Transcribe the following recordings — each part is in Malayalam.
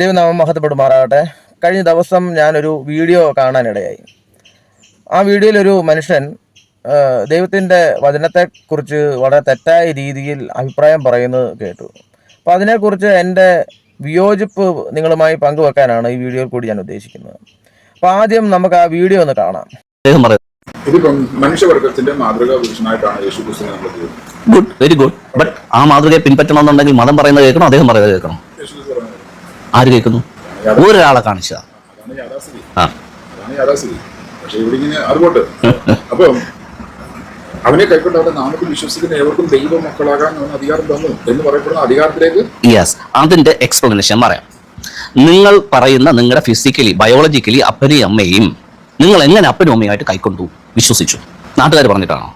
ദൈവനാമം മഹത്വപ്പെടുമാറാകട്ടെ. കഴിഞ്ഞ ദിവസം ഞാനൊരു വീഡിയോ കാണാനിടയായി. ആ വീഡിയോയിലൊരു മനുഷ്യൻ ദൈവത്തിന്റെ വചനത്തെക്കുറിച്ച് വളരെ തെറ്റായ രീതിയിൽ അഭിപ്രായം പറയുന്നത് കേട്ടു. അപ്പോൾ അതിനെക്കുറിച്ച് എന്റെ വിയോജിപ്പ് നിങ്ങളുമായി പങ്കുവെക്കാനാണ് ഈ വീഡിയോയിൽ കൂടി ഞാൻ ഉദ്ദേശിക്കുന്നത്. അപ്പോൾ ആദ്യം നമുക്ക് ആ വീഡിയോ ഒന്ന് കാണാം. ഇതിപ്പം മനുഷ്യവർഗത്തിന്റെ മാതൃകാ പുരുഷനായിട്ടാണ് യേശു ക്രിസ്തുവിനെ നമ്മൾ ഗുഡ് വെരി ഗുഡ് ബട്ട് ആ മാതൃകയെ പിൻപറ്റണമെന്നുണ്ടെങ്കിൽ മതം പറയുന്നത് കേൾക്കണം അദ്ദേഹം പറയുന്നത് കേൾക്കണം. ആര് കേൾക്കുന്നു? ഒരാളെ കാണിച്ചതാ. ആ. പക്ഷെ ഇവിടെ ഇങ്ങനെ അതുകൊണ്ട് അപ്പം അവനെ കൈക്കൊണ്ട് അവന്റെ നാമത്തിൽ വിശ്വസിക്കുന്ന ഏവർക്കും ദൈവ മക്കളാകാൻ അവൻ അധികാരം തന്നു എന്ന് പറയപ്പെടുന്ന അധികാരത്തിലേക്ക്? യെസ് അതിന്റെ എക്സ്പ്ലനേഷൻ പറയാം. നിങ്ങൾ പറയുന്ന നിങ്ങളുടെ ഫിസിക്കലി ബയോളജിക്കലി അപ്പനെയും അമ്മയും നിങ്ങൾ എങ്ങനെ അപ്പനും അമ്മയുമായിട്ട് കൈക്കൊണ്ടു? വിശ്വസിച്ചു. നാട്ടുകാർ പറഞ്ഞിട്ടാണോ?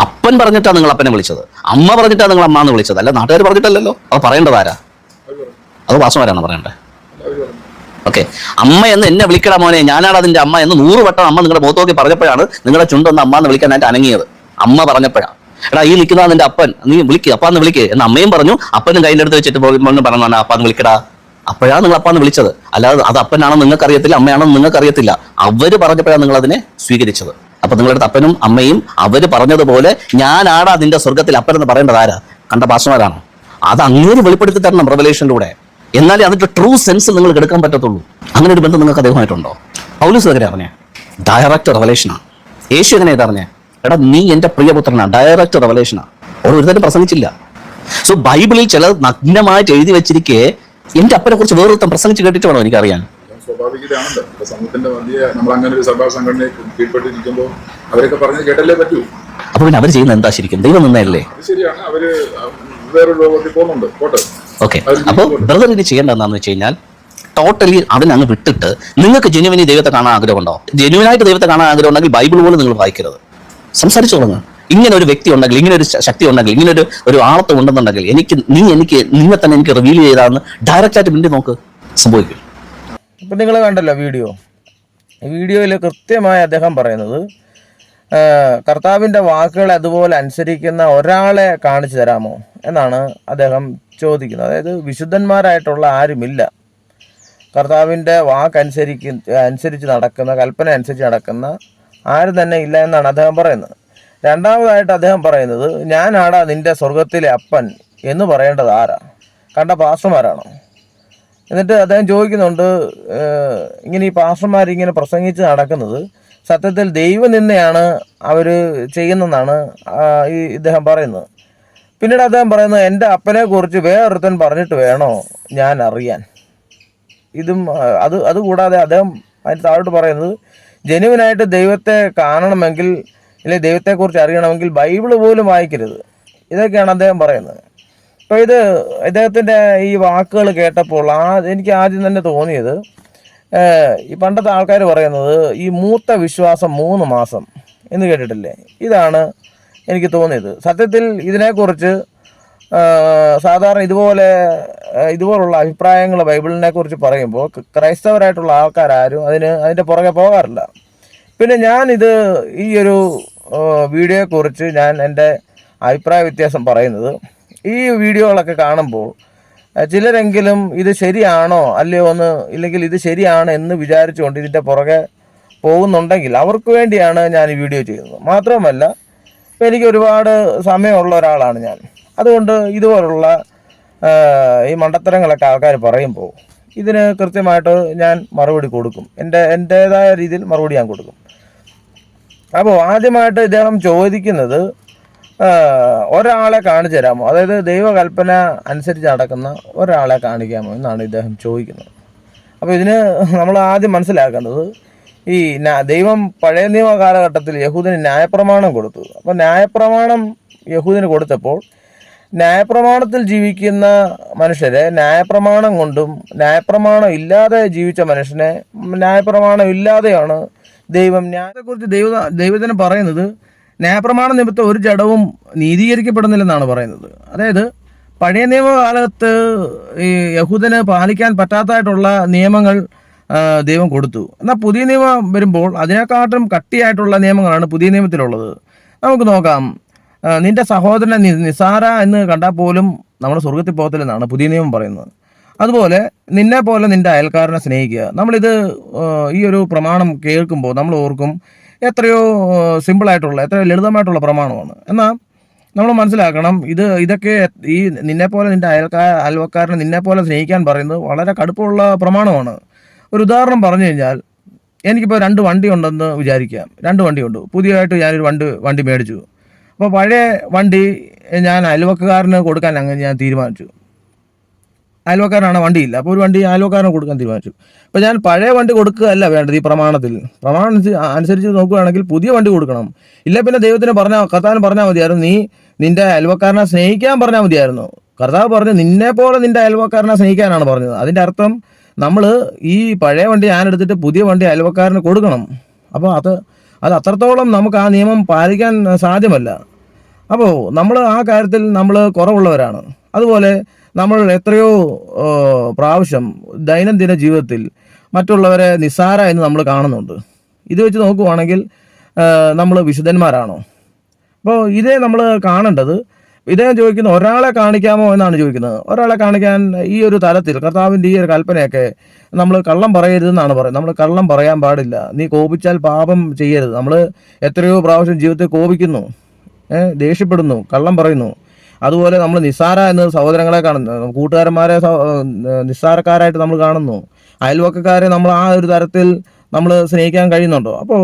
അപ്പൻ പറഞ്ഞിട്ടാണ് നിങ്ങൾ അപ്പനെ വിളിച്ചത്. അമ്മ പറഞ്ഞിട്ടാണ് നിങ്ങൾ അമ്മ എന്ന് വിളിച്ചത്. അല്ല നാട്ടുകാർ പറഞ്ഞിട്ടല്ലല്ലോ. അത് പറയേണ്ടത് ആരാ? അത് വാസുമാരാണ് പറയണ്ടേ? ഓക്കെ. അമ്മ എന്ന് എന്നെ വിളിക്കടാ മോനെ. ഞാനാണ് അതിന്റെ അമ്മ എന്ന് നൂറ് വട്ടം അമ്മ നിങ്ങളുടെ മുഖത്തോക്കി പറഞ്ഞപ്പോഴാണ് നിങ്ങളുടെ ചുണ്ടൊന്ന് അമ്മ എന്ന് വിളിക്കാൻ വിളിക്കാനായിട്ട് അനങ്ങിയത്. അമ്മ പറഞ്ഞപ്പോഴാണ് എടാ ഈ നിൽക്കുന്ന നിന്റെ അപ്പൻ നീ വിളിക്ക് അപ്പാന്ന് വിളിക്ക്. എന്ന് അമ്മയും പറഞ്ഞു അപ്പനും കയ്യിന്റെ അടുത്ത് വെച്ചിട്ട് പറഞ്ഞു അപ്പാന്ന് വിളിക്കടാ. അപ്പോഴാണ് നിങ്ങൾ അപ്പാന്ന് വിളിച്ചത്. അല്ലാതെ അത് അപ്പനാണെന്ന് നിങ്ങൾക്ക് അറിയത്തില്ല അമ്മയാണെന്ന് നിങ്ങൾക്ക് അറിയത്തില്ല അവർ പറഞ്ഞപ്പോഴാണ് നിങ്ങൾ അതിനെ സ്വീകരിച്ചത്. അപ്പൊ നിങ്ങളുടെ അപ്പനും അമ്മയും അവർ പറഞ്ഞതുപോലെ ഞാനാടാ നിന്റെ സ്വർഗത്തിൽ അപ്പനെന്ന് പറയേണ്ടത് ആരാ? കണ്ട ഭാഷമാരാണ് അത് അങ്ങേര് വെളിപ്പെടുത്തി തരണം റെവലേഷനിലൂടെ. എന്നാലേ അതിന്റെ ട്രൂ സെൻസ് നിങ്ങൾ എടുക്കാൻ പറ്റത്തുള്ളൂ. അങ്ങനെ ഒരു ബന്ധം നിങ്ങൾക്ക് അദ്ദേഹമായിട്ടുണ്ടോ പൗലൂസ് എങ്ങനെ അറിഞ്ഞേ ഡയറക്റ്റ് റവലേഷനാണ് യേശു എങ്ങനെ പറഞ്ഞേ എടാ നീ എന്റെ പ്രിയപുത്രനാണ് ഡയറക്റ്റ് റവലേഷനാണ് അവിടെ ഒരു തരം പ്രസംഗിച്ചില്ല. സോ ബൈബിളിൽ ചില നഗ്നമായിട്ട് എഴുതി വെച്ചിരിക്കെ എന്റെ അപ്പനെ കുറിച്ച് വേറൊരുത്തം പ്രസംഗിച്ച് കേട്ടിട്ട് വേണോ എനിക്കറിയാൻ. സ്വാഭാവികതയാണല്ലോ. ഇപ്പൊ സമൂഹത്തിന്റെ മധ്യ നമ്മൾ അങ്ങനെ ഒരു സഭാ സംഘടനയെ കീഴ്പ്പെട്ടിരിക്കുമ്പോൾ അവരൊക്കെ കേട്ടല്ലേ പറ്റൂ. അപ്പൊ പിന്നെ അവർ ചെയ്യുന്ന എന്താ ശരിക്കും? ദൈവം നിന്നല്ലേ ശരിയാണ്. അവർ വേറൊരു ലോകത്തിൽ പോകുന്നുണ്ട്. പോട്ടെ. ഓക്കെ അപ്പോൾ ബ്രദർ ഇനി ചെയ്യേണ്ടത് എന്താണെന്ന് വെച്ച് കഴിഞ്ഞാൽ ടോട്ടലി അതിനങ്ങ് വിട്ടിട്ട് നിങ്ങൾക്ക് ജെനുവിനി ദൈവത്തെ കാണാൻ ആഗ്രഹമുണ്ടോ? ജെനുവിനായിട്ട് ദൈവത്തെ കാണാൻ ആഗ്രഹം ഉണ്ടെങ്കിൽ ബൈബിൾ പോലും നിങ്ങൾ വായിക്കരുത്. സംസാരിച്ചു തുടങ്ങുക ഇങ്ങനെ ഒരു വ്യക്തി ഉണ്ടെങ്കിൽ ഇങ്ങനെ ഒരു ശക്തി ഉണ്ടെങ്കിൽ ഇങ്ങനെ ഒരു ഒരു ആളത്വം ഉണ്ടെന്നുണ്ടെങ്കിൽ എനിക്ക് നീ എനിക്ക് നിന്നെ തന്നെ എനിക്ക് റിവീൽ ചെയ്താന്ന് ഡയറക്റ്റ് ആയിട്ട് മിണ്ടി നോക്ക്. സംഭവിക്കും. ഇപ്പം നിങ്ങൾ കണ്ടല്ലോ വീഡിയോ. വീഡിയോയിൽ കൃത്യമായി അദ്ദേഹം പറയുന്നത് കർത്താവിന്റെ കർത്താവിന്റെ വാക്കുകളെ അതുപോലെ അനുസരിക്കുന്ന ഒരാളെ കാണിച്ചു തരാമോ? എന്നാണ് അദ്ദേഹം ചോദിക്കുന്നത്. അതായത് വിശുദ്ധന്മാരായിട്ടുള്ള ആരുമില്ല. കർത്താവിന്റെ വാക്കനുസരിക്ക അനുസരിച്ച് നടക്കുന്ന കൽപ്പന അനുസരിച്ച് നടക്കുന്ന ആരും തന്നെ ഇല്ല എന്നാണ് അദ്ദേഹം പറയുന്നത്. രണ്ടാമതായിട്ട് അദ്ദേഹം പറയുന്നത് ഞാനാടാ നിന്റെ സ്വർഗത്തിലെ അപ്പൻ എന്ന് പറയേണ്ടത് ആരാ? കണ്ട പാസ്റ്റർമാരാണോ? എന്നിട്ട് അദ്ദേഹം ചോദിക്കുന്നുണ്ട് ഇങ്ങനെ ഈ പാസ്റ്റർമാർ ഇങ്ങനെ പ്രസംഗിച്ച് നടക്കുന്നത് സത്യത്തിൽ ദൈവം നിന്നെയാണ് അവർ ചെയ്യുന്നതെന്നാണ് ഈ ഇദ്ദേഹം പറയുന്നത്. പിന്നീട് അദ്ദേഹം പറയുന്നത് എന്റെ അപ്പനെ കുറിച്ച് വേറൊരുത്തൻ പറഞ്ഞിട്ട് വേണോ ഞാൻ അറിയാൻ? ഇതും അത് അതുകൂടാതെ അദ്ദേഹം അതിന് താഴോട്ട് പറയുന്നത് ജനുവിനായിട്ട് ദൈവത്തെ കാണണമെങ്കിൽ അല്ലെങ്കിൽ ദൈവത്തെക്കുറിച്ച് അറിയണമെങ്കിൽ ബൈബിൾ പോലും വായിക്കരുത്. ഇതൊക്കെയാണ് അദ്ദേഹം പറയുന്നത്. അപ്പോൾ ഇത് ഇദ്ദേഹത്തിന്റെ ഈ വാക്കുകൾ കേട്ടപ്പോൾ ആ എനിക്ക് ആദ്യം തന്നെ തോന്നിയത് ഈ പണ്ടത്തെ ആൾക്കാർ പറയുന്നത് ഈ മൂത്ത വിശ്വാസം മൂന്ന് മാസം എന്ന് കേട്ടിട്ടില്ലേ? ഇതാണ് എനിക്ക് തോന്നിയത്. സത്യത്തിൽ ഇതിനെക്കുറിച്ച് സാധാരണ ഇതുപോലെ ഇതുപോലുള്ള അഭിപ്രായങ്ങൾ ബൈബിളിനെ കുറിച്ച് പറയുമ്പോൾ ക്രൈസ്തവരായിട്ടുള്ള ആൾക്കാരും അതിന് അതിന്റെ പുറകെ പോകാറില്ല. പിന്നെ ഞാനിത് ഈ ഒരു വീഡിയോയെക്കുറിച്ച് ഞാൻ എന്റെ അഭിപ്രായ വ്യത്യാസം പറയുന്നത് ഈ വീഡിയോകളൊക്കെ കാണുമ്പോൾ ചിലരെങ്കിലും ഇത് ശരിയാണോ അല്ലയോ എന്ന് ഇല്ലെങ്കിൽ ഇത് ശരിയാണ് എന്ന് വിചാരിച്ചുകൊണ്ട് ഇതിന്റെ പുറകെ പോകുന്നുണ്ടെങ്കിൽ അവർക്ക് വേണ്ടിയാണ് ഞാൻ ഈ വീഡിയോ ചെയ്യുന്നത്. മാത്രമല്ല എനിക്ക് ഒരുപാട് സമയമുള്ള ഒരാളാണ് ഞാൻ. അതുകൊണ്ട് ഇതുപോലുള്ള ഈ മണ്ടത്തരങ്ങളൊക്കെ ആൾക്കാർ പറയുമ്പോൾ ഇതിന് കൃത്യമായിട്ട് ഞാൻ മറുപടി കൊടുക്കും. എന്റെ എന്റേതായ രീതിയിൽ മറുപടി ഞാൻ കൊടുക്കും. അപ്പോൾ ആദ്യമായിട്ട് ഇദ്ദേഹം ചോദിക്കുന്നത് ഒരാളെ കാണിച്ചു തരാമോ? അതായത് ദൈവകൽപ്പന അനുസരിച്ച് നടക്കുന്ന ഒരാളെ കാണിക്കാമോ എന്നാണ് ഇദ്ദേഹം ചോദിക്കുന്നത്. അപ്പോൾ ഇതിന് നമ്മൾ ആദ്യം മനസ്സിലാക്കേണ്ടത് ഈ ദൈവം പഴയ നിയമ കാലഘട്ടത്തിൽ യഹൂദിന് ന്യായപ്രമാണം കൊടുത്തു. അപ്പോൾ ന്യായപ്രമാണം യഹൂദിന് കൊടുത്തപ്പോൾ ന്യായപ്രമാണത്തിൽ ജീവിക്കുന്ന മനുഷ്യരെ ന്യായപ്രമാണം കൊണ്ടും ന്യായപ്രമാണം ഇല്ലാതെ ജീവിച്ച മനുഷ്യനെ ന്യായപ്രമാണം ഇല്ലാതെയാണ് ദൈവം ന്യായത്തെക്കുറിച്ച് ദൈവ ദൈവത്തിന് പറയുന്നത് ന്യായപ്രമാണ നിമിത്തം ഒരു ജഡവും നീതീകരിക്കപ്പെടുന്നില്ലെന്നാണ് പറയുന്നത്. അതായത് പഴയ നിയമകാലത്ത് ഈ യഹൂദന് പാലിക്കാൻ പറ്റാത്തതായിട്ടുള്ള നിയമങ്ങൾ ദൈവം കൊടുത്തു. എന്നാൽ പുതിയ നിയമം വരുമ്പോൾ അതിനെക്കാട്ടും കട്ടിയായിട്ടുള്ള നിയമങ്ങളാണ് പുതിയ നിയമത്തിലുള്ളത്. നമുക്ക് നോക്കാം. നിന്റെ സഹോദരനെ നിസാര എന്ന് കണ്ടാൽ പോലും നമ്മുടെ സ്വർഗത്തിൽ പോകത്തില്ലെന്നാണ് പുതിയ നിയമം പറയുന്നത്. അതുപോലെ നിന്നെ പോലെ നിന്റെ അയൽക്കാരനെ സ്നേഹിക്കുക. നമ്മളിത് ഈ ഒരു പ്രമാണം കേൾക്കുമ്പോൾ നമ്മൾ ഓർക്കും എത്രയോ സിമ്പിളായിട്ടുള്ള എത്രയോ ലളിതമായിട്ടുള്ള പ്രമാണമാണ്. എന്നാൽ നമ്മൾ മനസ്സിലാക്കണം ഇത് ഇതൊക്കെ ഈ നിന്നെ പോലെ നിന്റെ അയൽക്കാർ അയൽവക്കാരനെ നിന്നെ പോലെ സ്നേഹിക്കാൻ പറയുന്നത് വളരെ കടുപ്പമുള്ള പ്രമാണമാണ്. ഒരു ഉദാഹരണം പറഞ്ഞു കഴിഞ്ഞാൽ എനിക്കിപ്പോൾ രണ്ട് വണ്ടി ഉണ്ടെന്ന് വിചാരിക്കാം. രണ്ട് വണ്ടി ഉണ്ട്. പുതിയതായിട്ട് ഞാനൊരു വണ്ടി വണ്ടി മേടിച്ചു. അപ്പോൾ പഴയ വണ്ടി ഞാൻ അയൽവക്കാരന് കൊടുക്കാൻ അങ്ങനെ ഞാൻ തീരുമാനിച്ചു. അയൽവക്കാരനാണ് വണ്ടിയില്ല. അപ്പോൾ ഒരു വണ്ടി അയൽവക്കാരന് കൊടുക്കാൻ തീരുമാനിച്ചു. അപ്പോൾ ഞാൻ പഴയ വണ്ടി കൊടുക്കുകയല്ല വേണ്ടത് ഈ പ്രമാണത്തിൽ. പ്രമാണം അനുസരിച്ച് നോക്കുകയാണെങ്കിൽ പുതിയ വണ്ടി കൊടുക്കണം. ഇല്ല പിന്നെ ദൈവത്തിന് പറഞ്ഞാൽ കർത്താവിന് പറഞ്ഞാൽ മതിയായിരുന്നു. നീ നിന്റെ അയൽവക്കാരനെ സ്നേഹിക്കാൻ പറഞ്ഞാൽ മതിയായിരുന്നു. കർത്താവ് പറഞ്ഞു നിന്നെ പോലെ നിന്റെ അയൽവക്കാരനെ സ്നേഹിക്കാനാണ് പറഞ്ഞത്. അതിന്റെ അർത്ഥം നമ്മൾ ഈ പഴയ വണ്ടി ഞാൻ എടുത്തിട്ട് പുതിയ വണ്ടി അയൽവക്കാരന് കൊടുക്കണം. അപ്പോൾ അത് അത് അത്രത്തോളം നമുക്ക് ആ നിയമം പാലിക്കാൻ സാധ്യമല്ല. അപ്പോൾ നമ്മൾ ആ കാര്യത്തിൽ നമ്മൾ കുറവുള്ളവരാണ്. അതുപോലെ നമ്മൾ എത്രയോ പ്രാവശ്യം ദൈനംദിന ജീവിതത്തിൽ മറ്റുള്ളവരെ നിസ്സാര എന്ന് നമ്മൾ കാണുന്നുണ്ട്. ഇത് വെച്ച് നോക്കുവാണെങ്കിൽ നമ്മൾ വിശുദ്ധന്മാരാണോ? അപ്പോൾ ഇതേ നമ്മൾ കാണേണ്ടത് ഇതേ ചോദിക്കുന്നു ഒരാളെ കാണിക്കാമോ? എന്നാണ് ചോദിക്കുന്നത്. ഒരാളെ കാണിക്കാൻ ഈ ഒരു തലത്തിൽ കർത്താവിന്റെ ഈ ഒരു കൽപ്പനയൊക്കെ നമ്മൾ കള്ളം പറയരുതെന്നാണ് പറയുന്നത്. നമ്മൾ കള്ളം പറയാൻ പാടില്ല. നീ കോപിച്ചാൽ പാപം ചെയ്യരുത്. നമ്മൾ എത്രയോ പ്രാവശ്യം ജീവിതത്തിൽ കോപിക്കുന്നു. ദേഷ്യപ്പെടുന്നു കള്ളം പറയുന്നു. അതുപോലെ നമ്മൾ നിസ്സാര എന്ന് സഹോദരങ്ങളെ കാണുന്നു. കൂട്ടുകാരന്മാരെ നിസ്സാരക്കാരായിട്ട് നമ്മൾ കാണുന്നു. അയൽവക്കക്കാരെ നമ്മൾ ആ ഒരു തരത്തിൽ നമ്മൾ സ്നേഹിക്കാൻ കഴിയുന്നുണ്ടോ? അപ്പോൾ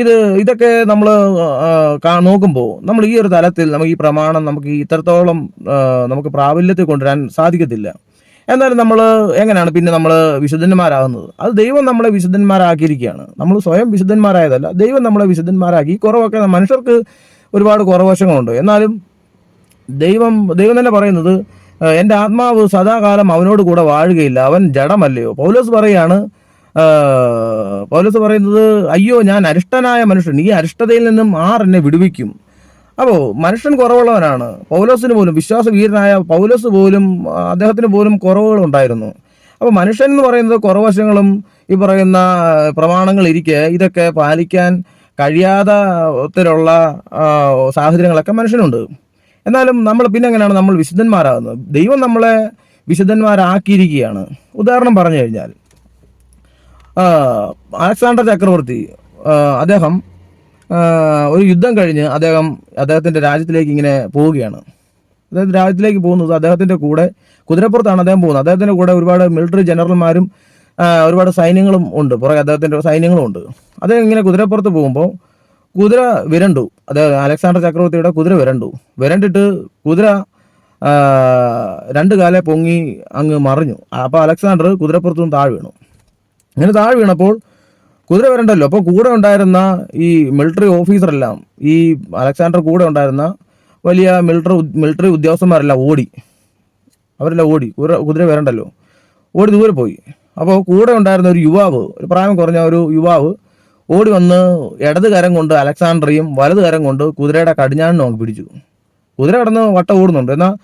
ഇത് ഇതൊക്കെ നമ്മൾ നോക്കുമ്പോൾ നമ്മൾ ഈ ഒരു തലത്തിൽ നമുക്ക് ഈ പ്രമാണം നമുക്ക് ഇത്രത്തോളം നമുക്ക് പ്രാബല്യത്തിൽ കൊണ്ടുവരാൻ സാധിക്കത്തില്ല. എന്നാലും നമ്മൾ എങ്ങനെയാണ് പിന്നെ നമ്മൾ വിശുദ്ധന്മാരാകുന്നത്? അത് ദൈവം നമ്മളെ വിശുദ്ധന്മാരാക്കിയിരിക്കുകയാണ്. നമ്മൾ സ്വയം വിശുദ്ധന്മാരായതല്ല ദൈവം നമ്മളെ വിശുദ്ധന്മാരാക്കി. കുറവൊക്കെ മനുഷ്യർക്ക് ഒരുപാട് കുറവശങ്ങളുണ്ട്. എന്നാലും ദൈവം ദൈവം തന്നെ പറയുന്നത് എന്റെ ആത്മാവ് സദാകാലം അവനോട് കൂടെ വാഴുകയില്ല അവൻ ജഡമല്ലയോ? പൗലോസ് പറയാണ് പൗലോസ് പറയുന്നത് അയ്യോ ഞാൻ അരിഷ്ടനായ മനുഷ്യൻ. ഈ അരിഷ്ടതയിൽ നിന്നും ആർ എന്നെ വിടുവിക്കും? അപ്പോൾ മനുഷ്യൻ കുറവുള്ളവനാണ്. പൗലോസിന് പോലും വിശ്വാസവീരനായ പൗലോസ് പോലും അദ്ദേഹത്തിന് പോലും കുറവുകളുണ്ടായിരുന്നു അപ്പോൾ മനുഷ്യൻ എന്ന് പറയുന്നത് കുറവശങ്ങളും ഈ പറയുന്ന പ്രമാണങ്ങൾ ഇരിക്കെ ഇതൊക്കെ പാലിക്കാൻ കഴിയാത്തരുള്ള സാഹചര്യങ്ങളൊക്കെ മനുഷ്യനുണ്ട്. എന്നാലും നമ്മൾ പിന്നെ എങ്ങനെയാണ് നമ്മൾ വിശുദ്ധന്മാരാകുന്നത്. ദൈവം നമ്മളെ വിശുദ്ധന്മാരാക്കിയിരിക്കുകയാണ്. ഉദാഹരണം പറഞ്ഞു കഴിഞ്ഞാൽ അലക്സാണ്ടർ ചക്രവർത്തി അദ്ദേഹം ഒരു യുദ്ധം കഴിഞ്ഞ് അദ്ദേഹം അദ്ദേഹത്തിന്റെ രാജ്യത്തിലേക്ക് ഇങ്ങനെ പോവുകയാണ്. അതായത് രാജ്യത്തിലേക്ക് പോകുന്നത് അദ്ദേഹത്തിന്റെ കൂടെ കുതിരപ്പുറത്താണ് അദ്ദേഹം പോകുന്നത്. അദ്ദേഹത്തിന്റെ കൂടെ ഒരുപാട് മിലിറ്ററി ജനറൽമാരും ഒരുപാട് സൈന്യങ്ങളും ഉണ്ട്. പുറകെ അദ്ദേഹത്തിന്റെ സൈന്യങ്ങളും ഉണ്ട്. അദ്ദേഹം ഇങ്ങനെ കുതിരപ്പുറത്ത് പോകുമ്പോൾ കുതിര വിരണ്ടു. അതായത് അലക്സാണ്ടർ ചക്രവർത്തിയുടെ കുതിര വിരണ്ടു. വിരണ്ടിട്ട് കുതിര രണ്ട് കാലെ പൊങ്ങി അങ്ങ് മറിഞ്ഞു. അപ്പോൾ അലക്സാണ്ടർ കുതിരപ്പുറത്തുനിന്ന് താഴെ വീണു. ഇങ്ങനെ താഴെ വീണപ്പോൾ കുതിര വരണ്ടല്ലോ. അപ്പോൾ കൂടെ ഉണ്ടായിരുന്ന ഈ മിലിറ്ററി ഓഫീസറെല്ലാം ഈ അലക്സാണ്ടർ കൂടെ ഉണ്ടായിരുന്ന വലിയ മിലിറ്ററി മിലിറ്ററി ഉദ്യോഗസ്ഥന്മാരെല്ലാം ഓടി. അവരെല്ലാം ഓടി. കുതിര കുതിര വരണ്ടല്ലോ. ഓടി ദൂരെ പോയി. അപ്പോൾ കൂടെ ഉണ്ടായിരുന്ന ഒരു യുവാവ് ഒരു പ്രായം കുറഞ്ഞ ഒരു യുവാവ് ഓടി വന്ന് ഇടത് കരം കൊണ്ട് അലക്സാണ്ടറിയും വലത് കരം കൊണ്ട് കുതിരയുടെ കടിഞ്ഞാണിനും അങ്ങ് പിടിച്ചു. കുതിര കടന്ന് വട്ട ഓടുന്നുണ്ട്. എന്നാൽ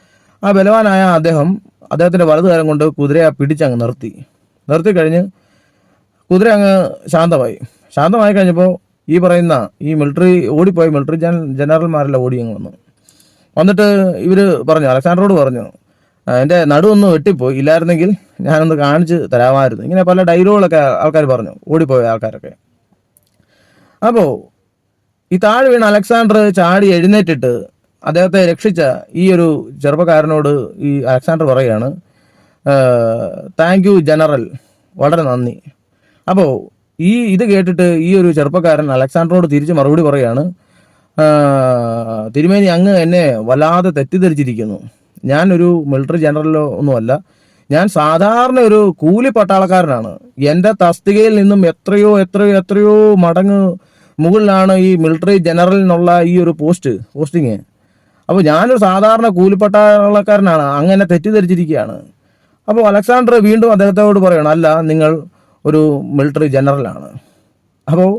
ആ ബലവാനായ അദ്ദേഹം അദ്ദേഹത്തിന്റെ വലത് കരം കൊണ്ട് കുതിരയെ പിടിച്ചങ്ങ് നിർത്തി. നിർത്തി കഴിഞ്ഞ് കുതിര അങ്ങ് ശാന്തമായി. ശാന്തമായി കഴിഞ്ഞപ്പോൾ ഈ പറയുന്ന ഈ മിലിറ്ററി ഓടിപ്പോയ മിലിറ്ററി ജന ജനറൽമാരെല്ലാം ഓടി അങ്ങ് വന്നു. വന്നിട്ട് ഇവർ പറഞ്ഞു അലക്സാണ്ടറോട് പറഞ്ഞു "ആ, എന്റെ നടുവൊന്ന് വെട്ടിപ്പോയി. ഇല്ലായിരുന്നെങ്കിൽ ഞാനൊന്ന് കാണിച്ച് തരാമായിരുന്നു. ഇങ്ങനെ പല ഡയലോഗുകളൊക്കെ ആൾക്കാർ പറഞ്ഞു ഓടിപ്പോയ ആൾക്കാരൊക്കെ. അപ്പോൾ ഈ താഴെ വീണ അലക്സാണ്ടർ ചാടി എഴുന്നേറ്റിട്ട് അദ്ദേഹത്തെ രക്ഷിച്ച ഈ ഒരു ചെറുപ്പക്കാരനോട് ഈ അലക്സാണ്ടർ പറയുകയാണ് താങ്ക് യു ജനറൽ. വളരെ നന്ദി. അപ്പോൾ ഈ ഇത് കേട്ടിട്ട് ഈ ഒരു ചെറുപ്പക്കാരൻ അലക്സാണ്ടറോട് തിരിച്ച് മറുപടി പറയാണ് തിരുമേനി അങ്ങ് എന്നെ വല്ലാതെ തെറ്റിദ്ധരിച്ചിരിക്കുന്നു. ഞാനൊരു മിലിറ്ററി ജനറലോ ഒന്നുമല്ല. ഞാൻ സാധാരണ ഒരു കൂലി പട്ടാളക്കാരനാണ് എന്റെ തസ്തികയിൽ നിന്നും എത്രയോ എത്രയോ എത്രയോ മടങ്ങ് മുകളിലാണ് ഈ മിലിറ്ററി ജനറൽ എന്നുള്ള ഈ ഒരു പോസ്റ്റ് പോസ്റ്റിങ്. അപ്പോൾ ഞാനൊരു സാധാരണ കൂലിപ്പട്ടാളക്കാരനാണ്. അങ്ങനെ തെറ്റിദ്ധരിച്ചിരിക്കുകയാണ്. അപ്പോൾ അലക്സാണ്ടർ വീണ്ടും അദ്ദേഹത്തോട് പറയണം അല്ല നിങ്ങൾ ഒരു മിലിറ്ററി ജനറലാണ് അപ്പോൾ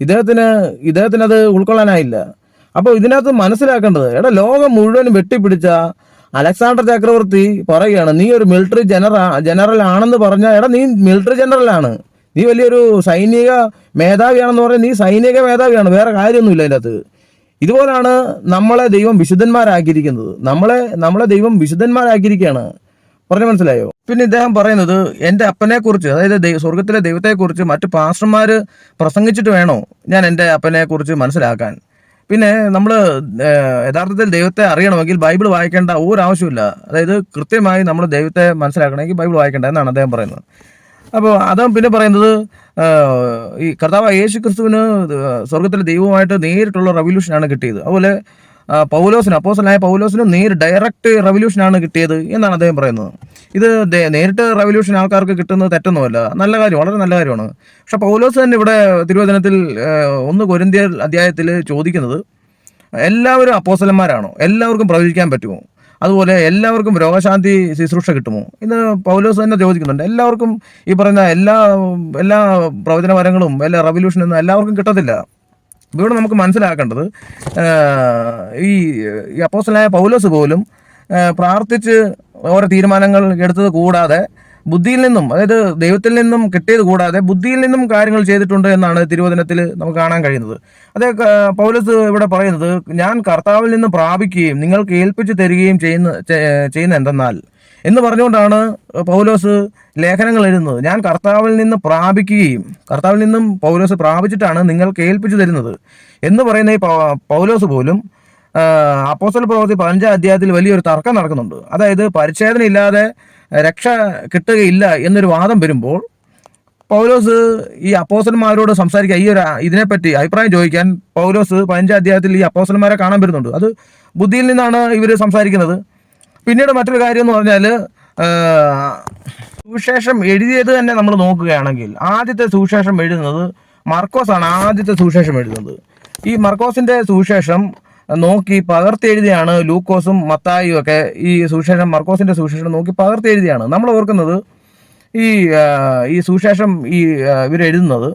ഇദ്ദേഹത്തിന് ഇദ്ദേഹത്തിന് അത് ഉൾക്കൊള്ളാനായില്ല. അപ്പോൾ ഇതിനകത്ത് മനസ്സിലാക്കേണ്ടത് എടാ ലോകം മുഴുവൻ വെട്ടിപ്പിടിച്ച അലക്സാണ്ടർ ചക്രവർത്തി പറയുകയാണ് നീ ഒരു മിലിറ്ററി ജനറ ജനറൽ ആണെന്ന് പറഞ്ഞാൽ എടാ നീ മിലിറ്ററി ജനറലാണ് നീ വലിയൊരു സൈനിക മേധാവിയാണെന്ന് പറഞ്ഞാൽ നീ സൈനിക മേധാവിയാണ് വേറെ കാര്യമൊന്നുമില്ല അതിന്റെ അകത്ത് ഇതുപോലാണ് നമ്മളെ ദൈവം വിശുദ്ധന്മാരാക്കിയിരിക്കുന്നത്. നമ്മളെ നമ്മളെ ദൈവം വിശുദ്ധന്മാരാക്കിയിരിക്കുകയാണ്. പറഞ്ഞു മനസ്സിലായോ? പിന്നെ ഇദ്ദേഹം പറയുന്നത് എന്റെ അപ്പനെ കുറിച്ച് അതായത് സ്വർഗത്തിലെ ദൈവത്തെക്കുറിച്ച് മറ്റു പാസ്റ്റർമാർ പ്രസംഗിച്ചിട്ട് വേണോ ഞാൻ എന്റെ അപ്പനെ കുറിച്ച് മനസ്സിലാക്കാൻ? പിന്നെ നമ്മൾ യഥാർത്ഥത്തിൽ ദൈവത്തെ അറിയണമെങ്കിൽ ബൈബിൾ വായിക്കേണ്ട ഒരു ആവശ്യമില്ല അതായത് കൃത്യമായി നമ്മൾ ദൈവത്തെ മനസ്സിലാക്കണമെങ്കിൽ ബൈബിൾ വായിക്കേണ്ട എന്നാണ് അദ്ദേഹം പറയുന്നത്. അപ്പോൾ അദ്ദേഹം പിന്നെ പറയുന്നത് ഈ കർത്താവ് യേശു ക്രിസ്തുവിന് സ്വർഗത്തിലെ ദൈവവുമായിട്ട് നേരിട്ടുള്ള റവല്യൂഷനാണ് കിട്ടിയത്. അതുപോലെ പൗലോസിന് അപ്പോസലായ പൗലോസിന് നേര് ഡയറക്റ്റ് റവല്യൂഷനാണ് കിട്ടിയത് എന്നാണ് അദ്ദേഹം പറയുന്നത്. ഇത് നേരിട്ട് റവല്യൂഷൻ ആൾക്കാർക്ക് കിട്ടുന്നത് തെറ്റൊന്നുമല്ല. നല്ല കാര്യം വളരെ നല്ല കാര്യമാണ്. പക്ഷെ പൗലോസ് തന്നെ ഇവിടെ തിരുവചനത്തിൽ ഒന്ന് കൊരിന്തിയ അധ്യായത്തിൽ ചോദിക്കുന്നത് എല്ലാവരും അപ്പോസലന്മാരാണോ എല്ലാവർക്കും പ്രവചിക്കാൻ പറ്റുമോ? അതുപോലെ എല്ലാവർക്കും രോഗശാന്തി ശുശ്രൂഷ കിട്ടുമോ? ഇന്ന് പൗലോസ് തന്നെ ചോദിക്കുന്നുണ്ട്. എല്ലാവർക്കും ഈ പറയുന്ന എല്ലാ എല്ലാ പ്രവചനപരങ്ങളും എല്ലാ റവല്യൂഷനൊന്നും എല്ലാവർക്കും കിട്ടത്തില്ല. ഇവിടെ നമുക്ക് മനസ്സിലാക്കേണ്ടത് ഈ അപ്പോസലായ പൗലോസ് പോലും പ്രാർത്ഥിച്ച് ഓരോ തീരുമാനങ്ങൾ എടുത്തത് കൂടാതെ ബുദ്ധിയിൽ നിന്നും അതായത് ദൈവത്തിൽ നിന്നും കിട്ടിയത് കൂടാതെ ബുദ്ധിയിൽ നിന്നും കാര്യങ്ങൾ ചെയ്തിട്ടുണ്ട് എന്നാണ് തിരുവചനത്തിൽ നമുക്ക് കാണാൻ കഴിയുന്നത്. അതേ പൗലോസ് ഇവിടെ പറയുന്നത് ഞാൻ കർത്താവിൽ നിന്ന് പ്രാപിക്കുകയും നിങ്ങൾക്ക് ഏൽപ്പിച്ചു തരികയും ചെയ്യുന്ന ചെയ്യുന്ന എന്തെന്നാൽ എന്ന് പറഞ്ഞുകൊണ്ടാണ് പൗലോസ് ലേഖനങ്ങൾ എഴുതുന്നത്. ഞാൻ കർത്താവിൽ നിന്ന് പ്രാപിക്കുകയും കർത്താവിൽ നിന്നും പൗലോസ് പ്രാപിച്ചിട്ടാണ് നിങ്ങൾ ഏൽപ്പിച്ചു തരുന്നത്. എന്ന് പറയുന്ന ഈ പൗലോസ് പോലും അപ്പോസ്റ്റൽ പ്രവൃത്തി പതിനഞ്ചാം അധ്യായത്തിൽ വലിയൊരു തർക്കം നടക്കുന്നുണ്ട്. അതായത് പരിച്ഛേദന ഇല്ലാതെ രക്ഷ കിട്ടുകയില്ല എന്നൊരു വാദം വരുമ്പോൾ പൗലോസ് ഈ അപ്പോസന്മാരോട് സംസാരിക്കുക ഈ ഒരു ഇതിനെപ്പറ്റി അഭിപ്രായം ചോദിക്കാൻ പൗലോസ് പതിനഞ്ചാം അധ്യായത്തിൽ ഈ അപ്പോസന്മാരെ കാണാൻ വരുന്നുണ്ട്. അത് ബുദ്ധിയിൽ നിന്നാണ് ഇവർ സംസാരിക്കുന്നത്. പിന്നീട് മറ്റൊരു കാര്യം എന്ന് പറഞ്ഞാൽ സുവിശേഷം എഴുതിയത് തന്നെ നമ്മൾ നോക്കുകയാണെങ്കിൽ ആദ്യത്തെ സുവിശേഷം എഴുതുന്നത് മർക്കോസ് ആണ് ആദ്യത്തെ സുവിശേഷം എഴുതുന്നത്. ഈ മർക്കോസിന്റെ സുവിശേഷം നോക്കി പകർത്തി എഴുതിയാണ് ലൂക്കോസും മത്തായും ഒക്കെ ഈ സുവിശേഷം മർക്കോസിന്റെ സുവിശേഷം നോക്കി പകർത്തി എഴുതിയാണ് നമ്മൾ ഓർക്കുന്നത് ഈ ഈ സുവിശേഷം ഈ ഇവരെഴുതുന്നത്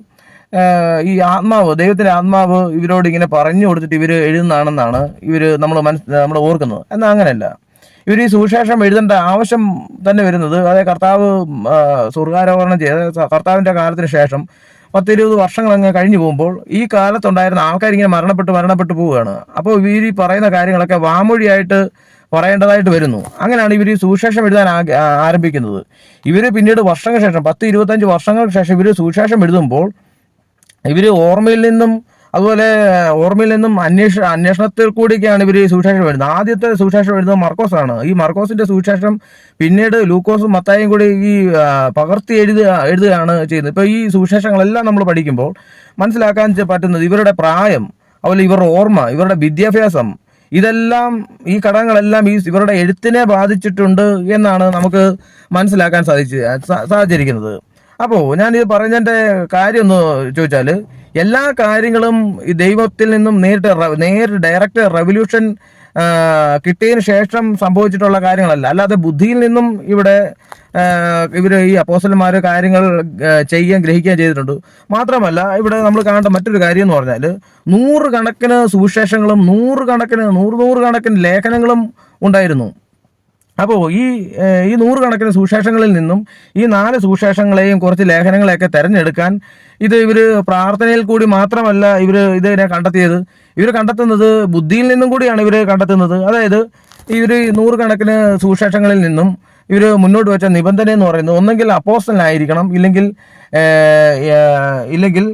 ഈ ആത്മാവ് ദൈവത്തിന്റെ ആത്മാവ് ഇവരോട് ഇങ്ങനെ പറഞ്ഞു കൊടുത്തിട്ട് ഇവർ എഴുതുന്നതാണെന്നാണ് ഇവർ നമ്മൾ മനസ് നമ്മൾ ഓർക്കുന്നത്. എന്നാൽ അങ്ങനെയല്ല. ഇവർ ഈ സുവിശേഷം എഴുതേണ്ട ആവശ്യം തന്നെ വരുന്നത്. അതായത് കർത്താവ് സ്വർഗാരോഹണം ചെയ്ത കർത്താവിന്റെ കാലത്തിന് ശേഷം പത്തിരുപത് വർഷങ്ങൾ അങ്ങ് കഴിഞ്ഞു പോകുമ്പോൾ ഈ കാലത്തുണ്ടായിരുന്ന ആൾക്കാർ ഇങ്ങനെ മരണപ്പെട്ട് മരണപ്പെട്ട് പോവുകയാണ്. അപ്പോൾ ഇവർ ഈ പറയുന്ന കാര്യങ്ങളൊക്കെ വാമൊഴിയായിട്ട് പറയേണ്ടതായിട്ട് വരുന്നു. അങ്ങനെയാണ് ഇവർ സുവിശേഷം എഴുതാൻ ആരംഭിക്കുന്നത്. ഇവർ പിന്നീട് വർഷങ്ങൾക്ക് ശേഷം പത്ത് ഇരുപത്തഞ്ച് വർഷങ്ങൾക്ക് ശേഷം ഇവർ സുവിശേഷം എഴുതുമ്പോൾ ഇവർ ഓർമ്മയിൽ നിന്നും അതുപോലെ ഓർമ്മയിൽ നിന്നും അന്വേഷ അന്വേഷണത്തിൽ കൂടിയൊക്കെയാണ് ഇവർ സുവിശേഷം വരുന്നത്. ആദ്യത്തെ സുവിശേഷം എഴുതുന്നത് മർക്കോസ് ആണ് ഈ മർക്കോസിന്റെ സുവിശേഷം പിന്നീട് ലൂക്കോസും മത്തായും കൂടി ഈ പകർത്തി എഴുതുക എഴുതുകയാണ് ചെയ്യുന്നത്. ഇപ്പോൾ ഈ സുവിശേഷങ്ങളെല്ലാം നമ്മൾ പഠിക്കുമ്പോൾ മനസ്സിലാക്കാൻ പറ്റുന്നത് ഇവരുടെ പ്രായം അതുപോലെ ഇവരുടെ ഓർമ്മ ഇവരുടെ വിദ്യാഭ്യാസം ഇതെല്ലാം ഈ ഘടകങ്ങളെല്ലാം ഈ ഇവരുടെ എഴുത്തിനെ ബാധിച്ചിട്ടുണ്ട് എന്നാണ് നമുക്ക് മനസ്സിലാക്കാൻ സാധിച്ച് സാധിച്ചിരിക്കുന്നത്. അപ്പോൾ ഞാനിത് പറഞ്ഞതിന്റെ കാര്യം ഒന്ന് ചോദിച്ചാൽ എല്ലാ കാര്യങ്ങളും ദൈവത്തിൽ നിന്നും നേരിട്ട് നേരിട്ട് ഡയറക്റ്റ് റെവല്യൂഷൻ കിട്ടിയതിന് ശേഷം സംഭവിച്ചിട്ടുള്ള കാര്യങ്ങളല്ല. അല്ലാതെ ബുദ്ധിയിൽ നിന്നും ഇവിടെ ഇവർ ഈ അപ്പോസന്മാർ കാര്യങ്ങൾ ചെയ്യാൻ ഗ്രഹിക്കുകയും ചെയ്തിട്ടുണ്ട്. മാത്രമല്ല ഇവിടെ നമ്മൾ കാണേണ്ട മറ്റൊരു കാര്യം എന്ന് പറഞ്ഞാൽ നൂറ് കണക്കിന് സുവിശേഷങ്ങളും നൂറ് കണക്കിന് നൂറ് നൂറ് കണക്കിന് ലേഖനങ്ങളും ഉണ്ടായിരുന്നു. അപ്പോൾ ഈ ഈ നൂറുകണക്കിന് സുശേഷങ്ങളിൽ നിന്നും ഈ നാല് സുശേഷങ്ങളെയും കുറച്ച് ലേഖനങ്ങളെയൊക്കെ തിരഞ്ഞെടുക്കാൻ ഇത് ഇവർ പ്രാർത്ഥനയിൽ കൂടി മാത്രമല്ല ഇവർ ഇതിനെ കണ്ടെത്തിയത്. ഇവർ കണ്ടെത്തുന്നത് ബുദ്ധിയിൽ നിന്നും കൂടിയാണ് ഇവർ കണ്ടെത്തുന്നത്. അതായത് ഇവർ നൂറുകണക്കിന് സുശേഷങ്ങളിൽ നിന്നും ഇവർ മുന്നോട്ട് വെച്ച നിബന്ധന എന്ന് പറയുന്നത് ഒന്നെങ്കിൽ അപ്പോസ്റ്റലായിരിക്കണം ഇല്ലെങ്കിൽ ഇല്ലെങ്കിൽ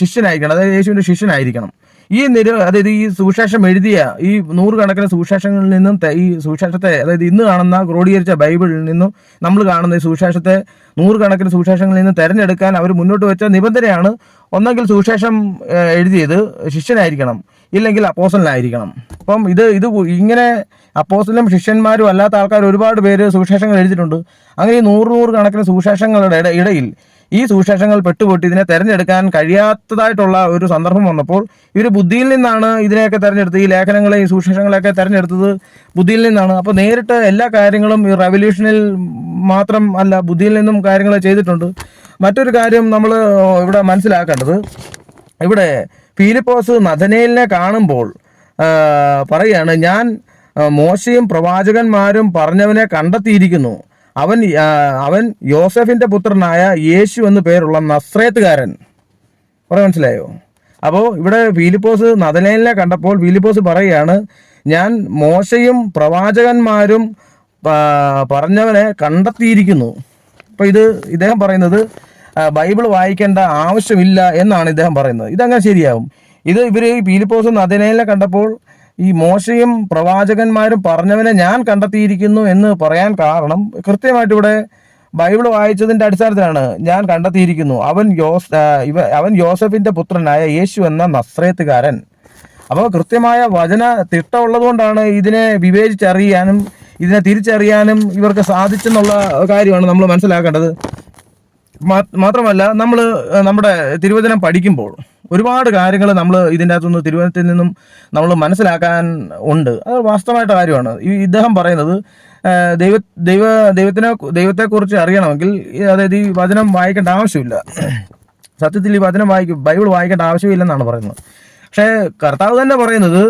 ശിഷ്യനായിരിക്കണം. അതായത് യേശുവിന്റെ ശിഷ്യനായിരിക്കണം. ഈ നിര അതായത് ഈ സുവിശേഷം എഴുതിയ ഈ നൂറുകണക്കിന് സുവിശേഷങ്ങളിൽ നിന്നും ഈ സുവിശേഷത്തെ അതായത് ഇന്ന് കാണുന്ന ക്രോഡീകരിച്ച ബൈബിളിൽ നിന്നും നമ്മൾ കാണുന്ന ഈ സുവിശേഷത്തെ നൂറുകണക്കിന് സുവിശേഷങ്ങളിൽ നിന്ന് തിരഞ്ഞെടുക്കാൻ അവർ മുന്നോട്ട് വെച്ച നിബന്ധനയാണ് ഒന്നെങ്കിൽ സുവിശേഷം എഴുതിയത് ശിഷ്യനായിരിക്കണം ഇല്ലെങ്കിൽ അപ്പോസലിനായിരിക്കണം. അപ്പം ഇത് ഇത് ഇങ്ങനെ അപ്പോസലും ശിഷ്യന്മാരും അല്ലാത്ത ആൾക്കാർ ഒരുപാട് പേര് സുവിശേഷങ്ങൾ എഴുതിയിട്ടുണ്ട്. അങ്ങനെ ഈ നൂറ് നൂറ് കണക്കിന് സുവിശേഷങ്ങളുടെ ഇടയിൽ ഈ സുവിശേഷങ്ങൾ പെട്ടുപോട്ട് ഇതിനെ തെരഞ്ഞെടുക്കാൻ കഴിയാത്തതായിട്ടുള്ള ഒരു സന്ദർഭം വന്നപ്പോൾ ഇവർ ബുദ്ധിയിൽ നിന്നാണ് ഇതിനെയൊക്കെ തെരഞ്ഞെടുത്തത് ഈ ലേഖനങ്ങളെ ഈ സുവിശേഷങ്ങളെയൊക്കെ തെരഞ്ഞെടുത്തത് ബുദ്ധിയിൽ നിന്നാണ്. അപ്പോൾ നേരിട്ട് എല്ലാ കാര്യങ്ങളും ഈ റവല്യൂഷനിൽ മാത്രം അല്ല ബുദ്ധിയിൽ നിന്നും കാര്യങ്ങൾ ചെയ്തിട്ടുണ്ട്. മറ്റൊരു കാര്യം നമ്മൾ ഇവിടെ മനസ്സിലാക്കേണ്ടത് ഇവിടെ ഫിലിപ്പോസ് നഥനേലിനെ കാണുമ്പോൾ പറയുകയാണ് ഞാൻ മോശയും പ്രവാചകന്മാരും പറഞ്ഞവനെ കണ്ടെത്തിയിരിക്കുന്നു. അവൻ അവൻ യോസഫിന്റെ പുത്രനായ യേശു എന്ന് പേരുള്ള നസ്രേത്തുകാരൻ. കുറെ മനസ്സിലായോ? അപ്പോൾ ഇവിടെ ഫിലിപ്പോസ് നദനേലിനെ കണ്ടപ്പോൾ ഫിലിപ്പോസ് പറയുകയാണ് ഞാൻ മോശയും പ്രവാചകന്മാരും പറഞ്ഞവനെ കണ്ടെത്തിയിരിക്കുന്നു. അപ്പൊ ഇത് ഇദ്ദേഹം പറയുന്നത് ബൈബിൾ വായിക്കേണ്ട ആവശ്യമില്ല എന്നാണ് ഇദ്ദേഹം പറയുന്നത്. ഇതങ്ങനെ ശരിയാവും. ഇത് ഇവർ ഈ പീലിപ്പോസും നദനേലിനെ കണ്ടപ്പോൾ ഈ മോശയും പ്രവാചകന്മാരും പറഞ്ഞവനെ ഞാൻ കണ്ടെത്തിയിരിക്കുന്നു എന്ന് പറയാൻ കാരണം കൃത്യമായിട്ട് ഇവിടെ ബൈബിൾ വായിച്ചതിന്റെ അടിസ്ഥാനത്തിലാണ് ഞാൻ കണ്ടെത്തിയിരിക്കുന്നു. അവൻ യോസ് ഇവ അവൻ യോസഫിന്റെ പുത്രനായ യേശു എന്ന നസ്രേത്തുകാരൻ. അപ്പോൾ കൃത്യമായ വചന തിട്ടമുള്ളതുകൊണ്ടാണ് ഇതിനെ വിവേചിച്ചറിയാനും ഇതിനെ തിരിച്ചറിയാനും ഇവർക്ക് സാധിച്ചെന്നുള്ള കാര്യമാണ് നമ്മൾ മനസ്സിലാക്കേണ്ടത്. മാത്രമല്ല നമ്മൾ നമ്മുടെ തിരുവചനം പഠിക്കുമ്പോൾ ഒരുപാട് കാര്യങ്ങൾ നമ്മൾ ഇതിന്റെ അകത്തുനിന്ന് തിരുവചനത്തിൽ നിന്നും നമ്മൾ മനസ്സിലാക്കാൻ ഉണ്ട്. അത് വാസ്തവമായിട്ട് കാര്യമാണ്. ഈ ഇദ്ദേഹം പറയുന്നത് ദൈവ ദൈവ ദൈവത്തിനെ ദൈവത്തെക്കുറിച്ച് അറിയണമെങ്കിൽ അതായത് ഈ വചനം വായിക്കേണ്ട ആവശ്യമില്ല. സത്യത്തിൽ ഈ വചനം വായിക്കും ബൈബിൾ വായിക്കേണ്ട ആവശ്യമില്ലെന്നാണ് പറയുന്നത്. പക്ഷേ കർത്താവ് തന്നെ പറയുന്നത്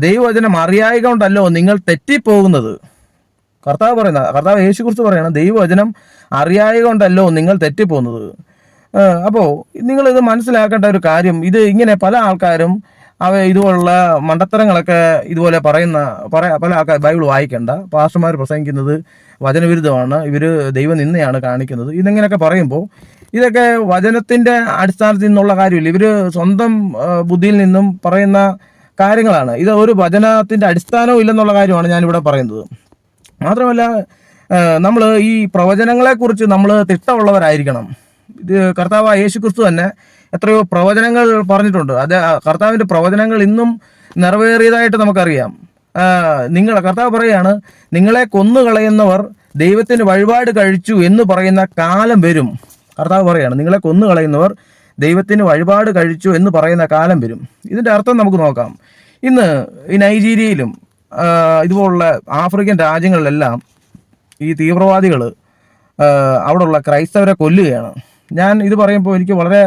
ദൈവവചനം അറിയായ കൊണ്ടല്ലോ നിങ്ങൾ തെറ്റിപ്പോകുന്നത്. കർത്താവ് പറയുന്ന കർത്താവ് യേശു കുറിച്ച് പറയണം ദൈവവചനം അറിയായ കൊണ്ടല്ലോ നിങ്ങൾ തെറ്റിപ്പോകുന്നത് അപ്പോൾ നിങ്ങൾ ഇത് മനസ്സിലാക്കേണ്ട ഒരു കാര്യം ഇത് ഇങ്ങനെ പല ആൾക്കാരും അവ ഇതുപോലുള്ള മണ്ടത്തരങ്ങളൊക്കെ ഇതുപോലെ പറയുന്ന പറയാ പല ആൾക്കാർ ബൈബിൾ വായിക്കേണ്ട. പാസ്റ്റർമാർ പ്രസംഗിക്കുന്നത് വചനവിരുദ്ധമാണ്. ഇവർ ദൈവനിന്ദയാണ് കാണിക്കുന്നത്. ഇതിങ്ങനെയൊക്കെ പറയുമ്പോൾ ഇതൊക്കെ വചനത്തിന്റെ അടിസ്ഥാനത്തിൽ നിന്നുള്ള കാര്യമില്ല. ഇവർ സ്വന്തം ബുദ്ധിയിൽ നിന്നും പറയുന്ന കാര്യങ്ങളാണ്. ഇത് ഒരു വചനത്തിന്റെ അടിസ്ഥാനവും ഇല്ലെന്നുള്ള കാര്യമാണ് ഞാനിവിടെ പറയുന്നത്. മാത്രമല്ല നമ്മൾ ഈ പ്രവചനങ്ങളെക്കുറിച്ച് നമ്മൾ തിട്ടമുള്ളവരായിരിക്കണം. ഇത് കർത്താവ് യേശു ക്രിസ്തു തന്നെ എത്രയോ പ്രവചനങ്ങൾ പറഞ്ഞിട്ടുണ്ട്. അത് കർത്താവിന്റെ പ്രവചനങ്ങൾ ഇന്നും നിറവേറിയതായിട്ട് നമുക്കറിയാം. നിങ്ങൾ കർത്താവ് പറയുകയാണ് നിങ്ങളെ കൊന്നുകളയുന്നവർ ദൈവത്തിന് വഴിപാട് കഴിച്ചു എന്ന് പറയുന്ന കാലം വരും. കർത്താവ് പറയാണ് നിങ്ങളെ കൊന്നുകളയുന്നവർ ദൈവത്തിന് വഴിപാട് കഴിച്ചു എന്ന് പറയുന്ന കാലം വരും. ഇതിന്റെ അർത്ഥം നമുക്ക് നോക്കാം. ഇന്ന് ഈ നൈജീരിയയിലും ഇതുപോലുള്ള ആഫ്രിക്കൻ രാജ്യങ്ങളിലെല്ലാം ഈ തീവ്രവാദികൾ അവിടെയുള്ള ക്രൈസ്തവരെ കൊല്ലുകയാണ്. ഞാൻ ഇത് പറയുമ്പോൾ എനിക്ക് വളരെ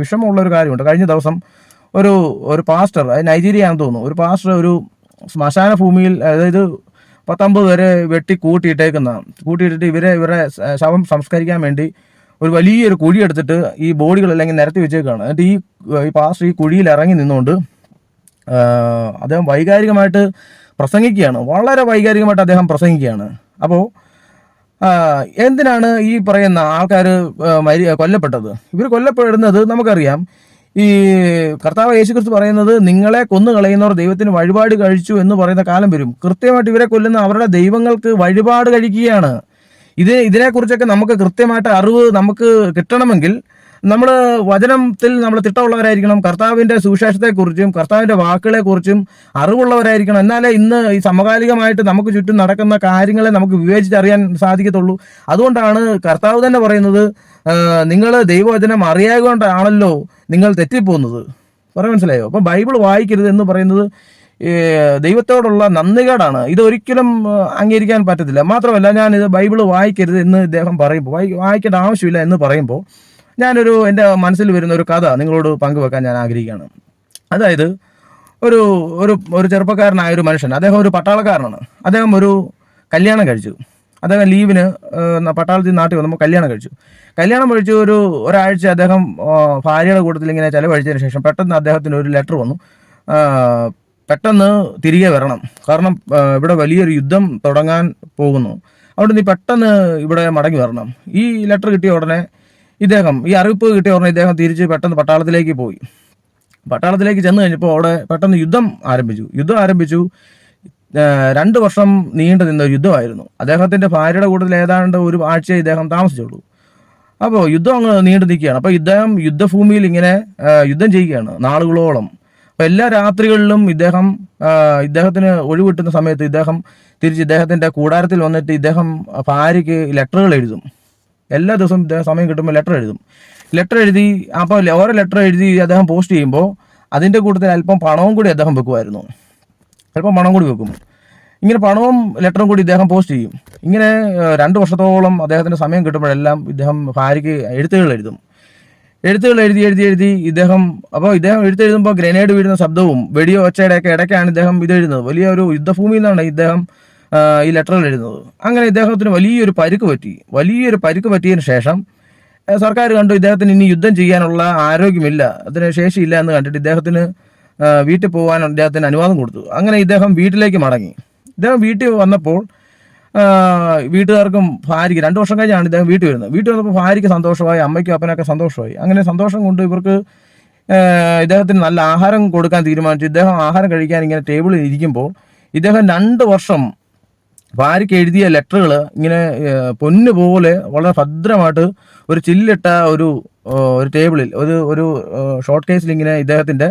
വിഷമമുള്ള ഒരു കാര്യമുണ്ട്. കഴിഞ്ഞ ദിവസം ഒരു ഒരു പാസ്റ്റർ അത് നൈജീരിയ ആണെന്ന് തോന്നുന്നു ഒരു പാസ്റ്റർ ഒരു ശ്മശാന ഭൂമിയിൽ അതായത് പത്തൊമ്പത് പേരെ വെട്ടി കൂട്ടിയിട്ടേക്കുന്ന കൂട്ടിയിട്ടിട്ട് ഇവരെ ഇവരെ ശവം സംസ്കരിക്കാൻ വേണ്ടി ഒരു വലിയൊരു കുഴി എടുത്തിട്ട് ഈ ബോഡികളെല്ലാം ഇങ്ങനെ നിരത്തി വെച്ചേക്കാണ്. എന്നിട്ട് ഈ ഈ പാസ്റ്റർ ഈ കുഴിയിൽ ഇറങ്ങി നിന്നുകൊണ്ട് അദ്ദേഹം വൈകാരികമായിട്ട് പ്രസംഗിക്കുകയാണ്. വളരെ വൈകാരികമായിട്ട് അദ്ദേഹം പ്രസംഗിക്കുകയാണ്. അപ്പോൾ എന്തിനാണ് ഈ പറയുന്ന ആൾക്കാർ മരി കൊല്ലപ്പെട്ടത്? ഇവർ കൊല്ലപ്പെടുന്നത് നമുക്കറിയാം. ഈ കർത്താവ് യേശുക്രിസ്തു പറയുന്നത് നിങ്ങളെ കൊന്നു കളയുന്നവർ ദൈവത്തിന് വഴിപാട് കഴിച്ചു എന്ന് പറയുന്ന കാലം വരും. കൃത്യമായിട്ട് ഇവരെ കൊല്ലുന്ന അവരുടെ ദൈവങ്ങൾക്ക് വഴിപാട് കഴിക്കുകയാണ്. ഇത് ഇതിനെക്കുറിച്ചൊക്കെ നമുക്ക് കൃത്യമായിട്ട് അറിവ് നമുക്ക് കിട്ടണമെങ്കിൽ നമ്മൾ വചനത്തിൽ നമ്മൾ തിട്ടമുള്ളവരായിരിക്കണം. കർത്താവിന്റെ സുവിശേഷത്തെക്കുറിച്ചും കർത്താവിന്റെ വാക്കുകളെക്കുറിച്ചും അറിവുള്ളവരായിരിക്കണം. എന്നാലേ ഇന്ന് ഈ സമകാലികമായിട്ട് നമുക്ക് ചുറ്റും നടക്കുന്ന കാര്യങ്ങളെ നമുക്ക് വിവേചിച്ചറിയാൻ സാധിക്കത്തുള്ളൂ. അതുകൊണ്ടാണ് കർത്താവ് തന്നെ പറയുന്നത് നിങ്ങൾ ദൈവവചനം അറിയായ കൊണ്ടാണല്ലോ നിങ്ങൾ തെറ്റിപ്പോകുന്നത് പറയാൻ മനസ്സിലായോ? അപ്പം ബൈബിൾ വായിക്കരുത് എന്ന് പറയുന്നത് ദൈവത്തോടുള്ള നന്ദികേടാണ്. ഇതൊരിക്കലും ഒരിക്കലും അംഗീകരിക്കാൻ പറ്റത്തില്ല. മാത്രമല്ല ഞാൻ ഇത് ബൈബിൾ വായിക്കരുത് എന്ന് ഇദ്ദേഹം പറയുമ്പോൾ വായി വായിക്കേണ്ട ആവശ്യമില്ല എന്ന് പറയുമ്പോൾ ഞാനൊരു എന്റെ മനസ്സിൽ വരുന്ന ഒരു കഥ നിങ്ങളോട് പങ്കുവെക്കാൻ ഞാൻ ആഗ്രഹിക്കുകയാണ്. അതായത് ഒരു ഒരു ഒരു ചെറുപ്പക്കാരനായ ഒരു മനുഷ്യൻ അദ്ദേഹം ഒരു പട്ടാളക്കാരനാണ്. അദ്ദേഹം ഒരു കല്യാണം കഴിച്ചു. അദ്ദേഹം ലീവിന് പട്ടാളത്തിൽ നാട്ടിൽ വന്നപ്പോൾ കല്യാണം കഴിച്ചു. കല്യാണം കഴിച്ചു ഒരു ഒരാഴ്ച അദ്ദേഹം ഭാര്യയുടെ കൂട്ടത്തിൽ ഇങ്ങനെ ചിലവഴിച്ചതിന് ശേഷം പെട്ടെന്ന് അദ്ദേഹത്തിന് ഒരു ലെറ്റർ വന്നു. പെട്ടെന്ന് തിരികെ വരണം. കാരണം ഇവിടെ വലിയൊരു യുദ്ധം തുടങ്ങാൻ പോകുന്നു. അതുകൊണ്ട് നീ പെട്ടെന്ന് ഇവിടെ മടങ്ങി വരണം. ഈ ലെറ്റർ കിട്ടിയ ഉടനെ ഇദ്ദേഹം ഈ അറിയിപ്പ് കിട്ടിയ ഉടനെ ഇദ്ദേഹം തിരിച്ച് പെട്ടെന്ന് പട്ടാളത്തിലേക്ക് പോയി. പട്ടാളത്തിലേക്ക് ചെന്ന് കഴിഞ്ഞപ്പോൾ അവിടെ പെട്ടെന്ന് യുദ്ധം ആരംഭിച്ചു. യുദ്ധം ആരംഭിച്ചു. രണ്ട് വർഷം നീണ്ടു നിന്ന ഒരു യുദ്ധമായിരുന്നു. അദ്ദേഹത്തിന്റെ ഭാര്യയുടെ കൂട്ടത്തിൽ ഏതാണ്ട് ഒരു ആഴ്ചയെ ഇദ്ദേഹം താമസിച്ചുള്ളൂ. അപ്പോൾ യുദ്ധം അങ്ങ് നീണ്ടു നിൽക്കുകയാണ്. അപ്പോൾ ഇദ്ദേഹം യുദ്ധഭൂമിയിൽ ഇങ്ങനെ യുദ്ധം ചെയ്യുകയാണ് നാളുകളോളം. അപ്പോൾ എല്ലാ രാത്രികളിലും ഇദ്ദേഹം ഇദ്ദേഹത്തിന് ഒഴിവ് കിട്ടുന്ന സമയത്ത് ഇദ്ദേഹം തിരിച്ച് ഇദ്ദേഹത്തിന്റെ കൂടാരത്തിൽ വന്നിട്ട് ഇദ്ദേഹം ഭാര്യയ്ക്ക് ലെറ്ററുകൾ എഴുതും. എല്ലാ ദിവസവും സമയം കിട്ടുമ്പോൾ ലെറ്റർ എഴുതും. ലെറ്റർ എഴുതി അപ്പോൾ ഓരോ ലെറ്റർ എഴുതി അദ്ദേഹം പോസ്റ്റ് ചെയ്യുമ്പോൾ അതിന്റെ കൂട്ടത്തിൽ അല്പം പണവും കൂടി അദ്ദേഹം വെക്കുമായിരുന്നു. അല്പം പണം കൂടി വെക്കും. ഇങ്ങനെ പണവും ലെറ്ററും കൂടി ഇദ്ദേഹം പോസ്റ്റ് ചെയ്യും. ഇങ്ങനെ രണ്ട് വർഷത്തോളം അദ്ദേഹത്തിന്റെ സമയം കിട്ടുമ്പോഴെല്ലാം ഇദ്ദേഹം ഭാര്യയ്ക്ക് എഴുത്തുകൾ എഴുതും. എഴുത്തുകൾ എഴുതി എഴുതി എഴുതി ഇദ്ദേഹം അപ്പോൾ ഇദ്ദേഹം എഴുത്തെഴുതുമ്പോൾ ഗ്രനേഡ് വീഴുന്ന ശബ്ദവും വെടിയോ ഒച്ചയുടെയൊക്കെ ഇടയ്ക്കാണ് ഇദ്ദേഹം ഇത് എഴുതുന്നത്. വലിയ ഒരു യുദ്ധഭൂമിയിൽ നിന്നാണ് ഇദ്ദേഹം ഈ ലെറ്ററിൽ എഴുതുന്നത്. അങ്ങനെ ഇദ്ദേഹത്തിന് വലിയൊരു പരുക്ക് പറ്റി. വലിയൊരു പരുക്ക് പറ്റിയതിന് ശേഷം സർക്കാർ കണ്ടു ഇദ്ദേഹത്തിന് ഇനി യുദ്ധം ചെയ്യാനുള്ള ആരോഗ്യമില്ല അതിന് ശേഷിയില്ല എന്ന് കണ്ടിട്ട് ഇദ്ദേഹത്തിന് വീട്ടിൽ പോകാൻ അദ്ദേഹത്തിന് അനുവാദം കൊടുത്തു. അങ്ങനെ ഇദ്ദേഹം വീട്ടിലേക്ക് മടങ്ങി. ഇദ്ദേഹം വീട്ടിൽ വന്നപ്പോൾ വീട്ടുകാർക്കും ഭാര്യയ്ക്ക് രണ്ട് വർഷം കഴിഞ്ഞാണ് ഇദ്ദേഹം വീട്ടിൽ വരുന്നത്. വീട്ടിൽ വന്നപ്പോൾ ഭാര്യയ്ക്ക് സന്തോഷമായി അമ്മയ്ക്കും അപ്പനൊക്കെ സന്തോഷമായി. അങ്ങനെ സന്തോഷം കൊണ്ട് ഇവർക്ക് ഇദ്ദേഹത്തിന് നല്ല ആഹാരം കൊടുക്കാൻ തീരുമാനിച്ചു. ഇദ്ദേഹം ആഹാരം കഴിക്കാൻ ഇങ്ങനെ ടേബിളിൽ ഇരിക്കുമ്പോൾ ഇദ്ദേഹം രണ്ട് വർഷം ഭാര്യയ്ക്ക് എഴുതിയ ലെറ്ററുകൾ ഇങ്ങനെ പൊന്നു പോലെ വളരെ ഭദ്രമായിട്ട് ഒരു ചില്ലിട്ട ഒരു ഒരു ടേബിളിൽ ഒരു ഒരു ഷോർട്ട് കേസിൽ ഇങ്ങനെ ഇദ്ദേഹത്തിന്റെ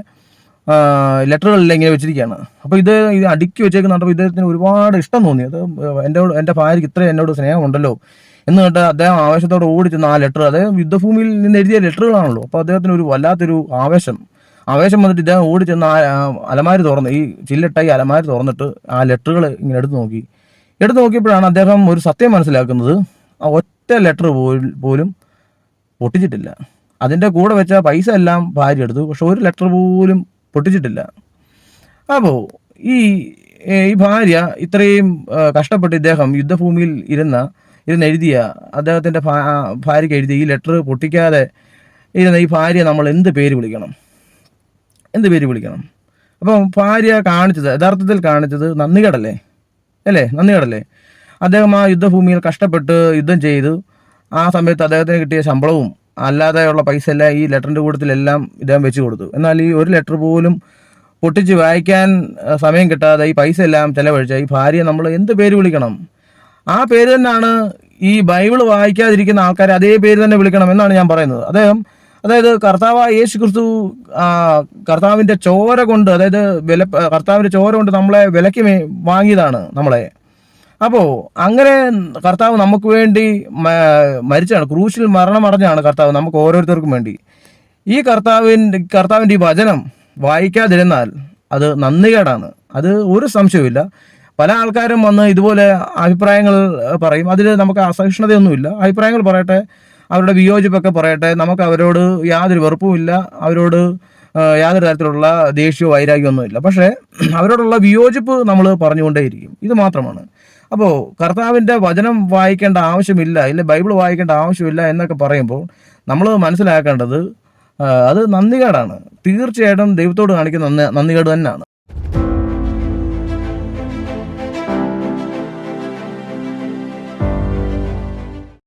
ലെറ്ററുകളെല്ലാം ഇങ്ങനെ വെച്ചിരിക്കുകയാണ്. അപ്പോൾ ഇത് ഇത് അടുക്കി വെച്ചേക്കുന്ന കണ്ടപ്പോൾ ഇദ്ദേഹത്തിന് ഒരുപാട് ഇഷ്ടം തോന്നി. അത് എന്റെ എന്റെ ഭാര്യയ്ക്ക് ഇത്രയും എന്നോട് സ്നേഹമുണ്ടല്ലോ. എന്ന് കേട്ട് അദ്ദേഹം ആവേശത്തോടെ ഓടിച്ചെന്ന് ആ ലെറ്റർ അതായത് യുദ്ധഭൂമിയിൽ നിന്ന് എഴുതിയ ലെറ്ററുകളാണല്ലോ. അപ്പോൾ അദ്ദേഹത്തിന് ഒരു വല്ലാത്തൊരു ആവേശം. ആവേശം വന്നിട്ട് ഇദ്ദേഹം ഓടിച്ചെന്ന് ആ അലമാരി തുറന്ന് ഈ ചില്ലിട്ട ഈ അലമാരി തുറന്നിട്ട് ആ ലെറ്ററുകൾ ഇങ്ങനെ എടുത്ത് നോക്കി. എടുത്ത് നോക്കിയപ്പോഴാണ് അദ്ദേഹം ഒരു സത്യം മനസ്സിലാക്കുന്നത്. ആ ഒറ്റ ലെറ്റർ പോലും പൊട്ടിച്ചിട്ടില്ല. അതിന്റെ കൂടെ വെച്ച പൈസ എല്ലാം ഭാര്യ എടുത്തു. പക്ഷെ ഒരു ലെറ്റർ പോലും പൊട്ടിച്ചിട്ടില്ല. അപ്പോൾ ഈ ഈ ഭാര്യ ഇത്രയും കഷ്ടപ്പെട്ട് ഇദ്ദേഹം യുദ്ധഭൂമിയിൽ ഇരുന്ന ഇരുന്ന് എഴുതിയ അദ്ദേഹത്തിന്റെ ഭാര്യയ്ക്ക് എഴുതിയ ഈ ലെറ്റർ പൊട്ടിക്കാതെ ഇരുന്ന ഈ ഭാര്യ നമ്മൾ എന്ത് പേര് വിളിക്കണം? എന്ത് പേര് വിളിക്കണം? അപ്പം ഭാര്യ കാണിച്ചത് യഥാർത്ഥത്തിൽ കാണിച്ചത് നന്ദികേടല്ലേ? അല്ലേ? നന്ദികേടല്ലേ അദ്ദേഹം ആ യുദ്ധഭൂമിയിൽ കഷ്ടപ്പെട്ട് യുദ്ധം ചെയ്തു. ആ സമയത്ത് അദ്ദേഹത്തിന് കിട്ടിയ ശമ്പളവും അല്ലാതെയുള്ള പൈസ എല്ലാം ഈ ലെറ്ററിന്റെ കൂട്ടത്തിലെല്ലാം ഇദ്ദേഹം വെച്ച് കൊടുത്തു. എന്നാൽ ഈ ഒരു ലെറ്റർ പോലും പൊട്ടിച്ച് വായിക്കാൻ സമയം കിട്ടാതെ ഈ പൈസ എല്ലാം ചിലവഴിച്ച ഈ ഭാര്യയെ നമ്മൾ എന്ത് പേര് വിളിക്കണം? ആ പേര് തന്നെയാണ് ഈ ബൈബിൾ വായിക്കാതിരിക്കുന്ന ആൾക്കാരെ അതേ പേര് തന്നെ വിളിക്കണം എന്നാണ് ഞാൻ പറയുന്നത്. അദ്ദേഹം അതായത് കർത്താവ് യേശു ക്രിസ്തു കർത്താവിന്റെ ചോര കൊണ്ട് അതായത് വില കർത്താവിന്റെ ചോര കൊണ്ട് നമ്മളെ വിലയ്ക്ക് വാങ്ങിയതാണ് നമ്മളെ. അപ്പോൾ അങ്ങനെ കർത്താവ് നമുക്ക് വേണ്ടി മരിച്ചാണ് ക്രൂശിൽ മരണമടഞ്ഞാണ് കർത്താവ് നമുക്ക് ഓരോരുത്തർക്കും വേണ്ടി. ഈ കർത്താവിന്റെ കർത്താവിന്റെ ഈ വചനം വായിക്കാതിരുന്നാൽ അത് നന്ദികേടാണ്. അത് ഒരു സംശയവുമില്ല. പല ആൾക്കാരും വന്ന് ഇതുപോലെ അഭിപ്രായങ്ങൾ പറയും. അതിൽ നമുക്ക് അസഹിഷ്ണുതയൊന്നുമില്ല. അഭിപ്രായങ്ങൾ പറയട്ടെ. അവരുടെ വിയോജിപ്പൊക്കെ പറയട്ടെ. നമുക്ക് അവരോട് യാതൊരു വെറുപ്പുമില്ല. അവരോട് യാതൊരു തരത്തിലുള്ള ദേഷ്യമോ വൈരാഗ്യമൊന്നുമില്ല പക്ഷേ അവരോടുള്ള വിയോജിപ്പ് നമ്മൾ പറഞ്ഞുകൊണ്ടേയിരിക്കും. ഇത് മാത്രമാണ്. അപ്പോൾ കർത്താവിന്റെ വചനം വായിക്കേണ്ട ആവശ്യമില്ല ഇല്ല ബൈബിൾ വായിക്കേണ്ട ആവശ്യമില്ല എന്നൊക്കെ പറയുമ്പോൾ നമ്മൾ മനസ്സിലാക്കേണ്ടത് അത് നന്ദികേടാണ്. തീർച്ചയായിട്ടും ദൈവത്തോട് കാണിക്കുന്ന നന്ദി നന്ദികേട് തന്നെയാണ്.